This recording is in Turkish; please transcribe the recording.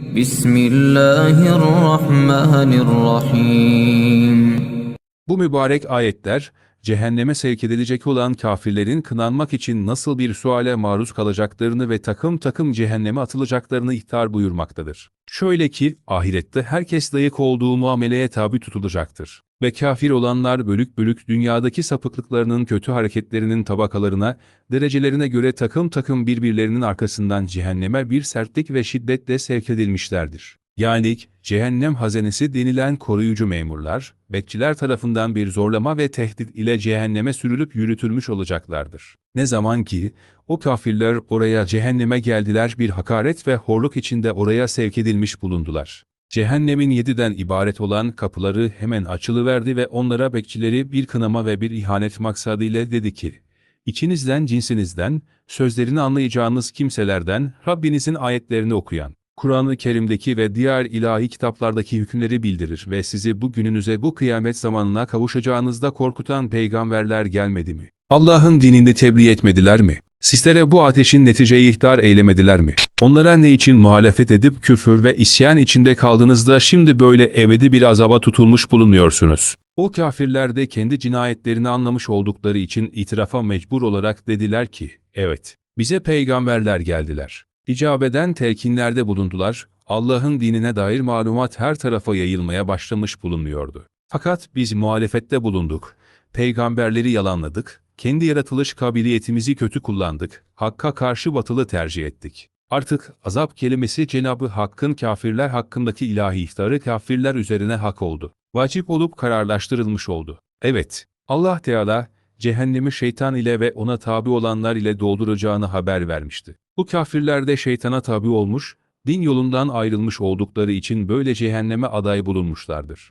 Bismillahirrahmanirrahim. Bu mübarek ayetler cehenneme sevk edilecek olan kafirlerin kınanmak için nasıl bir suale maruz kalacaklarını ve takım takım cehenneme atılacaklarını ihtar buyurmaktadır. Şöyle ki, ahirette herkes layık olduğu muameleye tabi tutulacaktır. Ve kafir olanlar bölük bölük dünyadaki sapıklıklarının kötü hareketlerinin tabakalarına, derecelerine göre takım takım birbirlerinin arkasından cehenneme bir sertlik ve şiddetle sevk edilmişlerdir. Yani cehennem hazenesi denilen koruyucu memurlar, bekçiler tarafından bir zorlama ve tehdit ile cehenneme sürülüp yürütülmüş olacaklardır. Ne zaman ki o kafirler oraya cehenneme geldiler bir hakaret ve horluk içinde oraya sevk edilmiş bulundular. Cehennemin yediden ibaret olan kapıları hemen açılıverdi ve onlara bekçileri bir kınama ve bir ihanet maksadıyla dedi ki, İçinizden cinsinizden, sözlerini anlayacağınız kimselerden, Rabbinizin ayetlerini okuyan, Kur'an-ı Kerim'deki ve diğer ilahi kitaplardaki hükümleri bildirir ve sizi bu gününüze bu kıyamet zamanına kavuşacağınızda korkutan peygamberler gelmedi mi? Allah'ın dinini tebliğ etmediler mi? Sizlere bu ateşin neticeyi ihtar eylemediler mi? Onlara ne için muhalefet edip küfür ve isyan içinde kaldığınızda şimdi böyle ebedi bir azaba tutulmuş bulunuyorsunuz? O kafirler de kendi cinayetlerini anlamış oldukları için itirafa mecbur olarak dediler ki, evet, bize peygamberler geldiler. İcabeden telkinlerde bulundular, Allah'ın dinine dair malumat her tarafa yayılmaya başlamış bulunuyordu. Fakat biz muhalefette bulunduk, peygamberleri yalanladık, kendi yaratılış kabiliyetimizi kötü kullandık, Hakk'a karşı batılı tercih ettik. Artık azap kelimesi Cenabı Hakk'ın kafirler hakkındaki ilahi ihtarı kafirler üzerine hak oldu. Vacip olup kararlaştırılmış oldu. Evet, Allah Teala, cehennemi şeytan ile ve ona tabi olanlar ile dolduracağını haber vermişti. Bu kafirler de şeytana tabi olmuş, din yolundan ayrılmış oldukları için böyle cehenneme aday bulunmuşlardır.